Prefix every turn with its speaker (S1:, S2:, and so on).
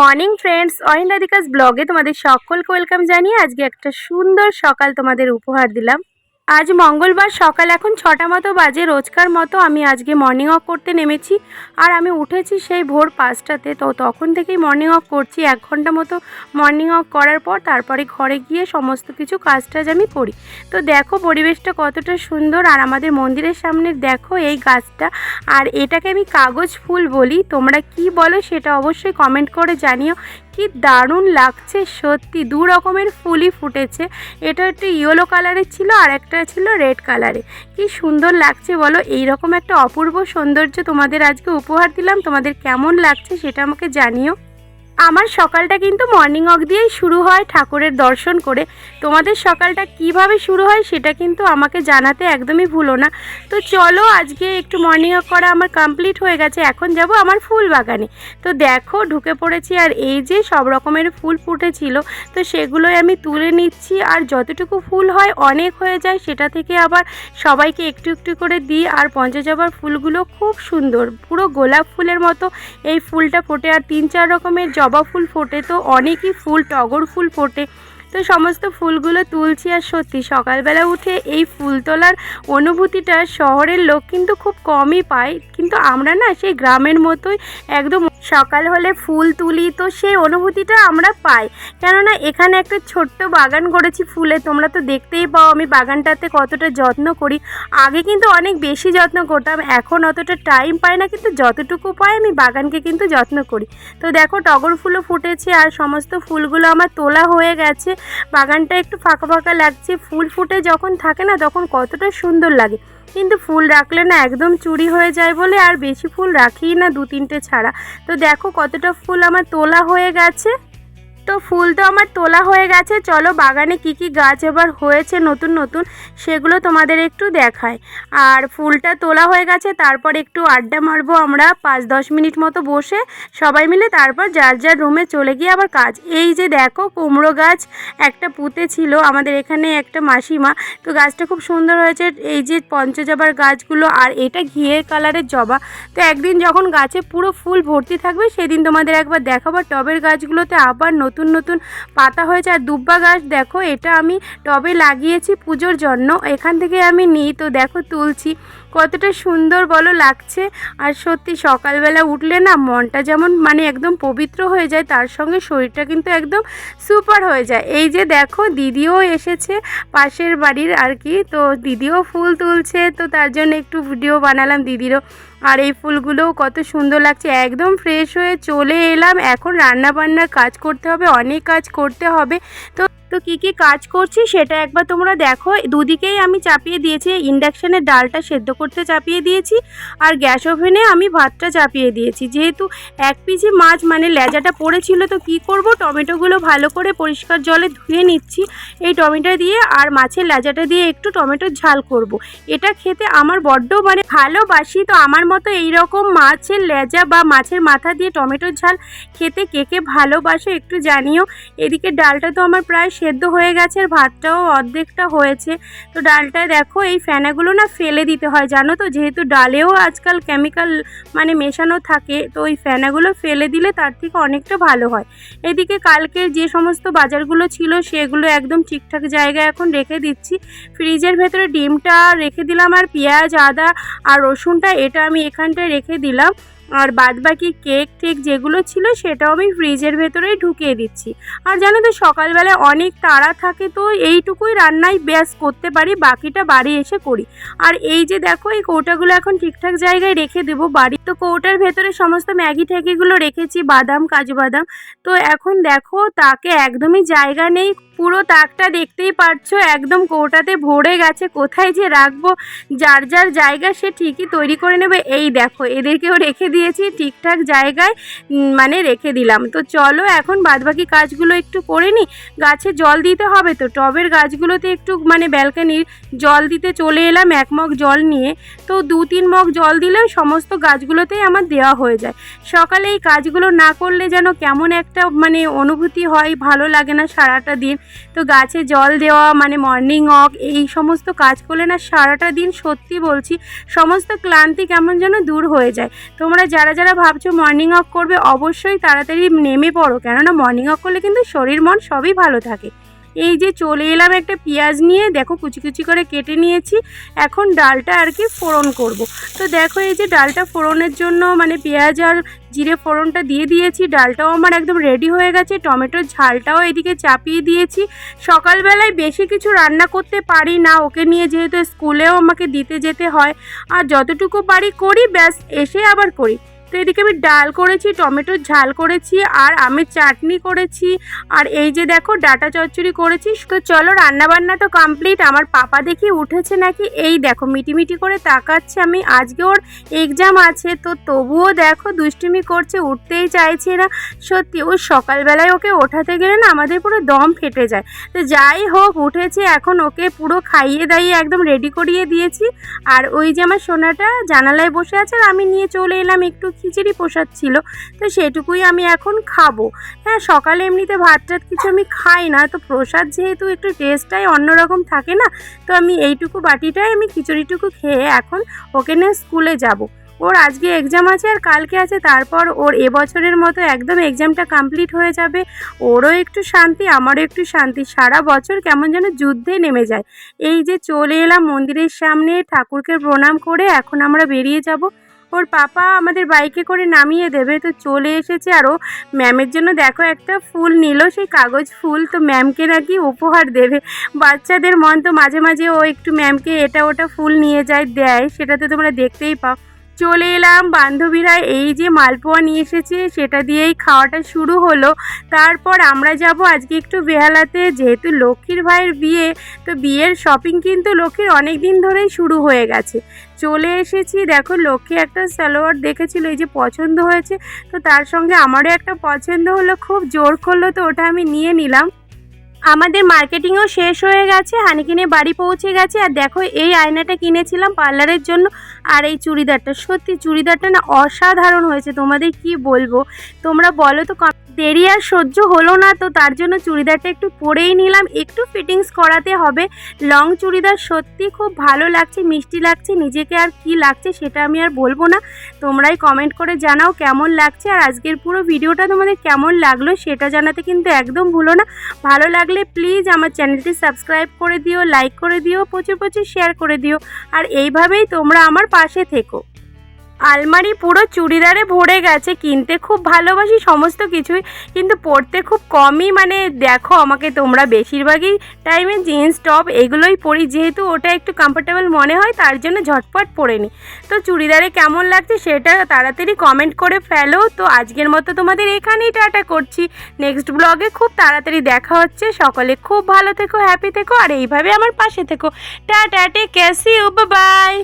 S1: Morning friends অহিন রাধিকাস ব্লগে তোমাদের সকলকে ওয়েলকাম জানিয়ে আজকে একটা সুন্দর সকাল তোমাদের উপহার দিলাম। আজ মঙ্গলবার সকাল এখন ছটা মতো বাজে। রোজকার মতো আমি আজকে মর্নিং ওয়াক করতে নেমেছি আর আমি উঠেছি সেই ভোর পাঁচটাতে। তো তখন থেকেই মর্নিং ওয়াক করছি। এক ঘণ্টা মতো মর্নিং ওয়াক করার পর তারপরে ঘরে গিয়ে সমস্ত কিছু কাজ টাজ আমি করি। তো দেখো পরিবেশটা কতটা সুন্দর আর আমাদের মন্দিরের সামনে দেখো এই গাছটা। আর এটাকে আমি কাগজ ফুল বলি। তোমরা কি বলো সেটা অবশ্যই কমেন্ট করে জানিও। কি দারুণ লাগছে, সত্যি দু রকমের ফুলই ফুটেছে। এটা একটা ইয়েলো কালারের ছিল আর একটা ছিল রেড কালারে কি সুন্দর লাগছে বলো? এই রকম একটা অপূর্ব সৌন্দর্য তোমাদের আজকে উপহার দিলাম। তোমাদের কেমন লাগছে সেটা আমাকে জানিও। আমার সকালটা কিন্তু মর্নিং ওয়াক দিয়েই শুরু হয় ঠাকুরের দর্শন করে। তোমাদের সকালটা কীভাবে শুরু হয় সেটা কিন্তু আমাকে জানাতে একদমই ভুলো না। তো চলো আজকে একটু মর্নিং ওয়াক করা আমার কমপ্লিট হয়ে গেছে, এখন যাব আমার ফুল বাগানে। তো দেখো ঢুকে পড়েছি আর এই যে সব রকমের ফুল ফুটেছিল, তো সেগুলোই আমি তুলে নিচ্ছি আর যতটুকু ফুল হয় অনেক হয়ে যায় সেটা থেকে আবার সবাইকে একটু একটু করে দিই আর পঞ্চজবার ফুলগুলো খুব সুন্দর, পুরো গোলাপ ফুলের মতো এই ফুলটা ফোটে আর তিন চার রকমের জবা ফুল ফোটে, তো অনেকই ফুল, টগর ফুল ফোটে। তো সমস্ত ফুলগুলো তুলছি আর সত্যি সকালবেলা উঠে এই ফুল তোলার অনুভূতিটা শহরের লোক কিন্তু খুব কমই পায়। কিন্তু আমরা না সেই গ্রামের মতোই একদম সকাল হলে ফুল তুলি তো সেই অনুভূতিটা আমরা পাই। কেননা এখানে একটা ছোট্ট বাগান করেছি ফুলে, তোমরা তো দেখতেই পাও আমি বাগানটাতে কতটা যত্ন করি। আগে কিন্তু অনেক বেশি যত্ন করতাম, এখন অতটা টাইম পাই না, কিন্তু যতটুকু পাই আমি বাগানকে কিন্তু যত্ন করি। তো দেখো টগর ফুলও ফুটেছে আর সমস্ত ফুলগুলো আমার তোলা হয়ে গেছে। বাগানটা একটু ফাঁকা ফাঁকা লাগছে, ফুল ফুটে যখন থাকে না, তখন কতটা সুন্দর লাগে। কিন্তু ফুল রাখলে না একদম চুরি হয়ে যায় বলে আর বেশি ফুল রাখি না দু তিনটে ছাড়া। তো দেখো কতটা ফুল আমার তোলা হয়ে গেছে। তো ফুল তো আমার তোলা হয়ে গেছে। চলো বাগানে কি কি গাছ এবার হয়েছে নতুন নতুন, সেগুলো তোমাদের একটু দেখায় আর ফুলটা তোলা হয়ে গেছে, তারপর একটু আড্ডা মারবো আমরা পাঁচ দশ মিনিট মতো বসে। সবাই মিলে তারপর যার যার রুমে চলে গিয়ে আবার কাজ। এই যে দেখো কুমড়ো গাছ, একটা পুঁতে ছিল আমাদের এখানে একটা মাসিমা। তো গাছটা খুব সুন্দর হয়েছে, এই যে পঞ্চজবার গাছগুলো আর এটা ঘিয়ে কালারের জবা। তো একদিন যখন গাছে পুরো ফুল ভর্তি থাকবে, সেদিন তোমাদের একবার দেখাবো টবের গাছগুলোতে আবার নতুন নতুন নতুন পাতা হয়েছে। আর দুব্বা গাছ, দেখো, এটা আমি টবে লাগিয়েছি পুজোর জন্য। এখান থেকে আমি নিই, তো দেখো, তুলছি। কতটা সুন্দর বলো লাগছে। আর সত্যি, সকালবেলা উঠলে না মনটা যেমন মানে একদম পবিত্র হয়ে যায়, তার সঙ্গে শরীরটা কিন্তু একদম সুপার হয়ে যায়। এই যে দেখো, দিদিও এসেছে পাশের বাড়ির আর কি, তো দিদিও ফুল তুলছে, তো তার জন্য একটু ভিডিও বানালাম দিদিরও। আর এই ফুলগুলোও কত সুন্দর লাগছে। একদম ফ্রেশ হয়ে চলে এলাম। এখন রান্না বান্নার কাজ করতে হবে, অনেক কাজ করতে হবে। তো তো কী কী কাজ করছি সেটা একবার তোমরা দেখো। দুদিকেই আমি চাপিয়ে দিয়েছি ইন্ডাকশানের ডালটা সেদ্ধ করতে চাপিয়ে দিয়েছি আর গ্যাস ওভেনে আমি ভাতটা চাপিয়ে দিয়েছি। যেহেতু এক পিজি মাছ মানে লেজাটা পড়েছিল তো কি করব টমেটোগুলো ভালো করে পরিষ্কার জলে ধুয়ে নিচ্ছি। এই টমেটো দিয়ে আর মাছের লেজাটা দিয়ে একটু টমেটোর ঝাল করব। এটা খেতে আমার বড্ড মানে ভালোবাসি, তো আমার মতো এই রকম মাছের লেজা বা মাছের মাথা দিয়ে টমেটোর ঝাল খেতে কে কে ভালোবাসো একটু জানিও। এদিকে ডালটা তো আমার প্রায় সেদ্ধ হয়ে গেছে, আর ভাতটাও অর্ধেকটা হয়েছে। তো ডালটায় দেখো, এই ফেনাগুলো না ফেলে দিতে হয়, জানো তো? যেহেতু ডালেও আজকাল কেমিক্যাল মানে মেশানো থাকে, তো ওই ফেনাগুলো ফেলে দিলে তার থেকে অনেকটা ভালো হয়। এদিকে কালকে যে সমস্ত বাজারগুলো ছিল, সেগুলো একদম ঠিকঠাক জায়গায় এখন রেখে দিচ্ছি। ফ্রিজের ভেতরে ডিমটা রেখে দিলাম, আর পেঁয়াজ, আদা, আর রসুনটা, এটা আমি এখানটায় রেখে দিলাম। আর বাদ বাকি কেক টেক যেগুলো ছিল সেটাও আমি ফ্রিজের ভেতরেই ঢুকিয়ে দিচ্ছি। আর জানো তো সকালবেলায় অনেক তাড়া থাকে তো এইটুকুই রান্নাই ব্যাস করতে পারি, বাকিটা বাড়ি এসে করি। আর এই যে দেখো, এই কৌটাগুলো এখন ঠিকঠাক জায়গায় রেখে দেবো। বাড়ি তো কৌটার ভেতরে সমস্ত ম্যাগি ট্যাগিগুলো রেখেছি, বাদাম, কাজু বাদাম। তো এখন দেখো, তাকে একদমই জায়গা নেই। পুরো তাকটা দেখতেই পারছ, একদম কৌটাতে ভরে গেছে। কোথায় যে রাখব, যার যার জায়গা সে ঠিকই তৈরি করে নেবে। এই দেখো, এদেরকেও রেখে দিয়েছি, ঠিকঠাক জায়গায় মানে রেখে দিলাম। তো চলো এখন বাদবাকি কাজগুলো একটু করে নিই। গাছে জল দিতে হবে তো, টবের গাছগুলোতে একটু মানে ব্যালকানির জল দিতে চলে এলাম, এক মগ জল নিয়ে। তো দু তিন মগ জল দিলে সমস্ত গাছগুলোতেই আমার দেওয়া হয়ে যায়। সকালে এই কাজগুলো না করলে যেন কেমন একটা মানে অনুভূতি হয়, ভালো লাগে না সারাটা দিন। তো গাছে জল দেওয়া মানে মর্নিং ওয়াক এই সমস্ত কাজ করলে না সারাটা দিন সত্যি বলছি সমস্ত ক্লান্তি কেমন যেন দূর হয়ে যায়। তোমরা যারা যারা ভাবছ মর্নিং ওয়াক করবে, অবশ্যই তাড়াতাড়ি নেমে পড়ো। কেননা মর্নিং ওয়াক করলে কিন্তু শরীর মন সবই ভালো থাকে। এই যে চলে এলাম একটা পেঁয়াজ নিয়ে, দেখো কুচি কুচি করে কেটে নিয়েছি। এখন ডালটা আর কি ফোড়ন করব। তো দেখো এই যে ডালটা ফোড়নের জন্য মানে পেঁয়াজ আর জিরে ফোড়নটা দিয়ে দিয়েছি। ডালটাও আমার একদম রেডি হয়ে গেছে। টমেটোর ঝালটাও এদিকে চাপিয়ে দিয়েছি। সকালবেলায় বেশি কিছু রান্না করতে পারি না। ওকে নিয়ে যেহেতু স্কুলেও আমাকে দিতে যেতে হয়। আর যতটুকু পারি করি, ব্যাস, এসে আবার করি। তো এদিকে আমি ডাল করেছি, টমেটোর ঝাল করেছি, আর আমের চাটনি করেছি, আর এই যে দেখো ডাটা চচ্চড়ি করেছি। তো চলো রান্নাবান্না তো কমপ্লিট আমার পাপা দেখি উঠেছে নাকি? এই দেখো মিটিমিটি করে তাকাচ্ছে আমি, আজকে ওর এক্সাম আছে, তো তবুও দেখো দুষ্টুমি করছে, উঠতেই চাইছে না। সত্যি ওই সকালবেলায় ওকে ওঠাতে গেলে না আমাদের পুরো দম ফেটে যায়। তো যাই হোক, উঠেছে, এখন ওকে পুরো খাইয়ে দাইয়ে একদম রেডি করিয়ে দিয়েছি। আর ওই যে আমার সোনাটা জানালায় বসে আছে, আর আমি নিয়ে চলে এলাম একটু খিচুড়ি প্রসাদ ছিল, তো সেটুকুই আমি এখন খাব। হ্যাঁ সকালে এমনিতে ভাত টাত কিছু আমি খাই না, তো প্রসাদ যেহেতু একটু টেস্টটাই অন্যরকম থাকে না, তো আমি এইটুকু বাটিটাই আমি খিচুড়িটুকু খেয়ে এখন ওকে নিয়ে স্কুলে যাব। ওর আজকে এক্সাম আছে আর কালকে আছে, তারপর ওর এবছরের মতো একদম এক্সামটা কমপ্লিট হয়ে যাবে। ওরও একটু শান্তি, আমারও একটু শান্তি, সারা বছর কেমন যেন যুদ্ধে নেমে যায়। এই যে চলে এলাম মন্দিরের সামনে, ঠাকুরকে প্রণাম করে এখন আমরা বেরিয়ে যাব। ওর পাপা আমাদের বাইকে করে নামিয়ে দেবে। তো চলে এসেছে আরও ম্যামের জন্য দেখো একটা ফুল নিল, সেই কাগজ ফুল। তো ম্যামকে নাকি উপহার দেবে। বাচ্চাদের মন তো মাঝে মাঝে ও একটু ম্যামকে এটা ওটা ফুল নিয়ে যায়, দেয়। সেটা তো তোমরা দেখতেই পাও। চলে এলাম। বান্ধবীরা এই যে মালপোয়া নিয়ে এসেছে, সেটা দিয়েই খাওয়াটা শুরু হলো। তারপর আমরা যাব আজকে একটু বেহালাতে। যেহেতু লক্ষ্মীর ভাইয়ের বিয়ে, তো বিয়ের শপিং কিন্তু লক্ষ্মীর অনেক দিন ধরেই শুরু হয়ে গেছে। চলে এসেছি। দেখো, লক্ষ্মী একটা সালোয়ার দেখেছিল, এই যে পছন্দ হয়েছে। তো তার সঙ্গে আমারও একটা পছন্দ হলো। খুব জোর করল তো, ওটা আমি নিয়ে নিলাম। আমাদের মার্কেটিংও শেষ হয়ে গেছে হানি কিনে বাড়ি পৌঁছে গেছে। আর দেখো, এই আয়নাটা কিনেছিলাম পার্লারের জন্য। আর এই চুড়িদারটা, সত্যি চুড়িদারটা না অসাধারণ হয়েছে। তোমাদের কি বলব? তোমরা বলো তো দেরি আর সহ্য হলো না, তো তার জন্য চুড়িদারটা একটু পরেই নিলাম। একটু ফিটিংস করাতে হবে। লং চুড়িদার সত্যি খুব ভালো লাগছে, মিষ্টি লাগছে, নিজেকে আর কি লাগছে সেটা আমি আর বলব না। তোমরাই কমেন্ট করে জানাও কেমন লাগছে, আর আজকের পুরো ভিডিওটা তোমাদের কেমন লাগল সেটা জানাতে কিন্তু একদম ভুলো না। ভালো লাগলে প্লিজ আমার চ্যানেলটি সাবস্ক্রাইব করে দিও লাইক করে দিও, প্রচুর প্রচুর শেয়ার করে দিও, আর এইভাবেই তোমরা আমার পাশে থেকো। আলমারি পুরো চুড়িদারে ভরে গেছে, কিনতে খুব ভালোবাসি সমস্ত কিছুই, কিন্তু পরতে খুব কমই মানে দেখো আমাকে তোমরা বেশিরভাগই টাইমে জিন্স টপ এগুলোই পরি, যেহেতু ওটা একটু কমফোর্টেবল মনে হয়, তার জন্য ঝটপট পরে নিই তো চুড়িদারে কেমন লাগছে সেটা তাড়াতাড়ি কমেন্ট করে ফেলো। তো আজকের মতো তোমাদের এখানেই টাটা করছি। নেক্সট ব্লগে খুব তাড়াতাড়ি দেখা হচ্ছে। সকলে খুব ভালো থেকো হ্যাপি থেকো, আর এইভাবে আমার পাশে থেকো। Tata take care see bye